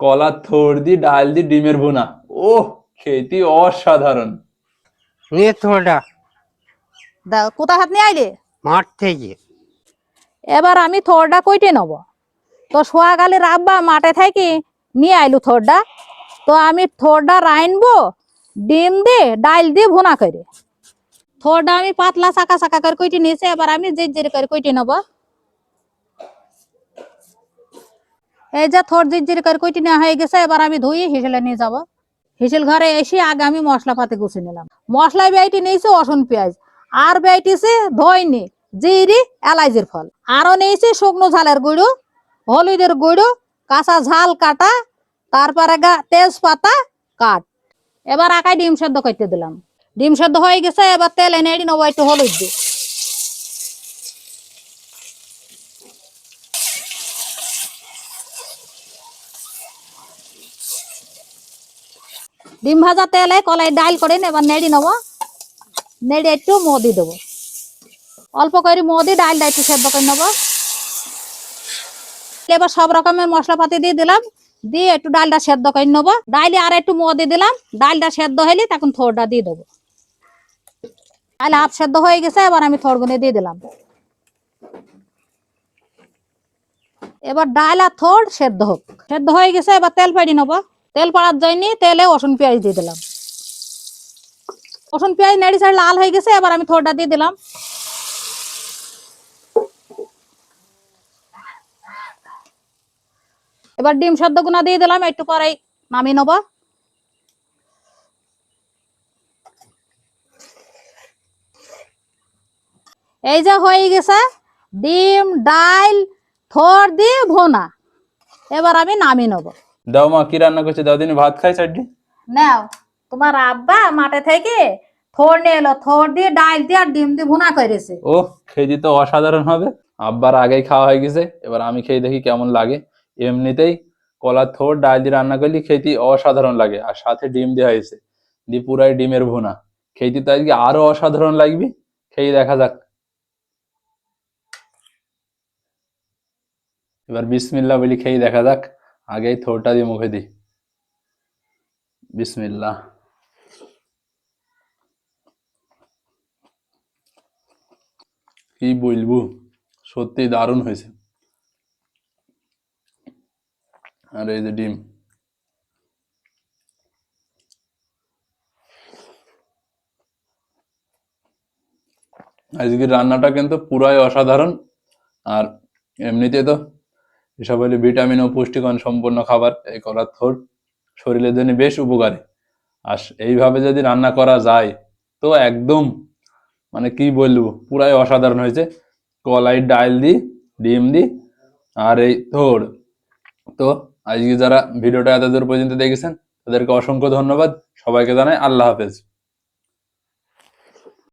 কলার থোড় দি ডাল দি ডিমের ভুনা। ও খেতে অসাধারণ। নিয়ে থোড়া দা কোথা হাত নিয়ে আইলে? মাঠ থেকে। এবার আমি থরটা কইটে নেব। তো সোয়াগালে রাব্বা মাঠে থাকি নিয়ে আইলু থরটা তো আমি থরটা রাইনবো ডিম দে ডাইল দিয়ে ভুনা করে। থরটা আমি পাতলা চাকা চাকা করে কইটে নিয়েছি। এবার আমি যে যে করে কইটে নেব। এই যে থর জির করে কইটে নেওয়া হয়ে গেছে, এবার আমি ধুই হিসেলে নিয়ে যাব। হিসেল ঘরে এসে আগে আমি মশলাপাতি গুছিয়ে নিলাম। মশলায় বেআইটি নিয়েছি রসুন, পেঁয়াজ। আর বেআইটিছে ধইনি, জিরি এলাইজির ফল। আরও নিয়েছি শুকনো ঝালের গুঁড়ো, হলুদের গুঁড়ো, কাঁচা ঝাল কাটা, তারপরে গা তেজপাতা কাট। এবার আকাই ডিম সেদ্ধ করতে দিলাম। ডিম সেদ্ধ হয়ে গেছে, এবার তেল এনে নেব একটু হলুদ দিয়ে। ডিম ভাজা তেলে কলাই ডাইল করে এবার নেড়ি নেব। নেড়ে একটু মদি দেবো। অল্প করে মদি ডালটা একটু সেদ্ধ করে নেব। এবার সব রকমের মশলাপাতি দিয়ে দিলাম, দিয়ে একটু ডালটা সেদ্ধ করে নেব। ডাইলে আর একটু মদি দিলাম, ডালটা সেদ্ধ হইলে তখন থোড়টা দিয়ে দেবো। ডাল হাফ সেদ্ধ হয়ে গেছে, এবার আমি থোড়গুনে দিয়ে দিলাম। এবার ডাল আর থোড় সেদ্ধ হোক। সেদ্ধ হয়ে গেছে, এবার তেল পাড়ি নেব। তেল পাড়ার জন্য তেলে রসুন পেঁয়াজ দিয়ে দিলাম। রসুন পেঁয়াজ নেড়ি সাইড লাল হয়ে গেছে, এবার আমি থোড়টা দিয়ে দিলাম। এবার ডিম সেদ্ধ গুনা দিয়ে দিলাম, একটু পরেই নামিয়ে নেব। এই যে হয়ে গেছে, ডিম ডাল থর দিয়ে ভোনা। এবার আমি নামিয়ে নেব। দাও মা কি রান্না করছে? দাও দিন ভাত খাই চারটি। নাও তোমার আব্বা মাঠে থেকে থর নিয়ে এলো থর দিয়ে ডাল দিয়ে আর ডিম দিয়ে ভুনা করেছে ও খেতে তো অসাধারণ হবে। আব্বার আগেই খাওয়া হয়ে গেছে এবার আমি খেয়ে দেখি কেমন লাগে। এমনিতেই কলার থোড় ডাল দিয়ে রান্না করলে খেতে অসাধারণ লাগে আর সাথে ডিম দেওয়া হয়েছে। দিয়ে পুরাই ডিমের ভুনা। খেতে তো আজকে আরও অসাধারণ লাগবে। খেয়ে দেখা যাক। এবার বিসমিল্লা বলি খেয়ে দেখা যাক। আগেই থোড়টা দিয়ে মুখে দিই। বিসমিল্লাহ। কি বলব? সত্যি দারুণ হয়েছে। আর এই যে ডিম। আজকের রান্নাটা কিন্তু পুরাই অসাধারণ। আর এমনিতে তো এসব হলে ভিটামিন ও পুষ্টিকর সম্পন্ন খাবার, এই কলার থোড় শরীরের জন্য বেশ উপকারী। আর এইভাবে যদি রান্না করা যায়, তো একদম মানে কি বলব, পুরাই অসাধারণ হয়েছে। কলাই, ডাল দি, ডিম দি, আর এই থোড় তো আজকে যারা ভিডিওটা এত দূর পর্যন্ত দেখেছেন, তাদেরকে অসংখ্য ধন্যবাদ। সবাইকে জানাই আল্লাহ হাফেজ।